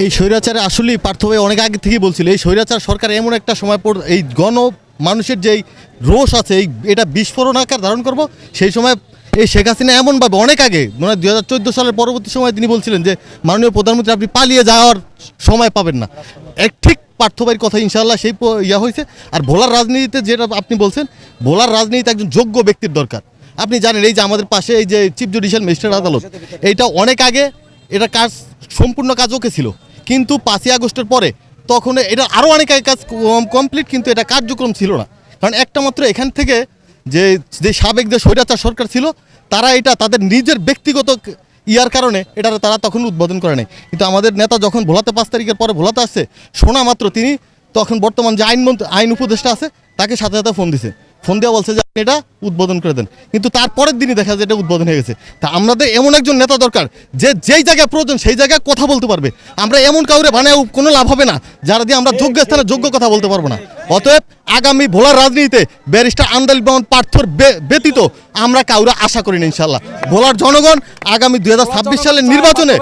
এই স্বৈরাচারে আসলেই পার্থ ভাই অনেক আগে থেকেই বলছিল, এই স্বৈরাচার সরকার এমন একটা সময় পর এই গণ মানুষের যেই রোষ আছে, এই এটা বিস্ফোরণ আকার ধারণ করব, সেই সময় এই শেখ হাসিনা এমনভাবে অনেক আগে মানে দুই হাজার চোদ্দ সালের পরবর্তী সময় তিনি বলছিলেন যে, মাননীয় প্রধানমন্ত্রী আপনি পালিয়ে যাওয়ার সময় পাবেন না। এক ঠিক পার্থ ভাইয়ের কথা ইনশাল্লাহ সেই ইয়া হয়েছে। আর ভোলার রাজনীতিতে যেটা আপনি বলছেন, ভোলার রাজনীতিতে একজন যোগ্য ব্যক্তির দরকার। আপনি জানেন এই যে আমাদের পাশে এই যে চিফ জুডিশিয়াল ম্যাজিস্ট্রেট আদালত, এইটা অনেক আগে এটা কাজ, সম্পূর্ণ কাজ ওকে ছিল। কিন্তু পাঁচই আগস্টের পরে তখন এটা আরও অনেক কাজ কমপ্লিট কিন্তু এটা কার্যক্রম ছিল না। কারণ একটা মাত্র এখান থেকে যে যে সাবেক যে স্বৈরাচার সরকার ছিল, তারা এটা তাদের নিজের ব্যক্তিগত ইয়ার কারণে এটা তারা তখন উদ্বোধন করে নেয় কিন্তু আমাদের নেতা যখন ভোলাতে পাঁচ তারিখের পরে ভোলাতে আসছে, শোনা মাত্র তিনি, তখন বর্তমান যে আইন আইন উপদেষ্টা আছে, তাকে সাথে সাথে ফোন দিছে। ফোন দেওয়া বলছে যে এটা উদ্বোধন করে দেন। কিন্তু তারপরের দিনই দেখা যায় এটা উদ্বোধন হয়ে গেছে। তা আমাদের এমন একজন নেতা দরকার, যে যেই জায়গায় প্রয়োজন সেই জায়গায় কথা বলতে পারবে। আমরা এমন কাউরে বানায় কোনো লাভ হবে না, যারা দিয়ে আমরা যোগ্য স্থানে যোগ্য কথা বলতে পারব না। অতএব আগামী ভোলার রাজনীতিতে ব্যারিস্টার আন্দাল বহন পার্থর ব্যতীত আমরা কাউরে আশা করি না ইনশাল্লাহ ভোলার জনগণ আগামী দুই হাজার ছাব্বিশ সালের নির্বাচনে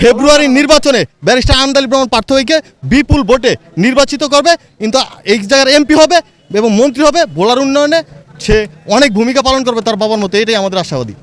ফেব্রুয়ারির নির্বাচনে ব্যারিস্টার আন্দাল ব্রহ্মণ পার্থকে বিপুল ভোটে নির্বাচিত করবে। কিন্তু এই জায়গার এমপি হবে এবং মন্ত্রী হবে ভোলার উন্নয়নে সে অনেক ভূমিকা পালন করবে তার বাবার মতো এটাই আমাদের আশাবাদী।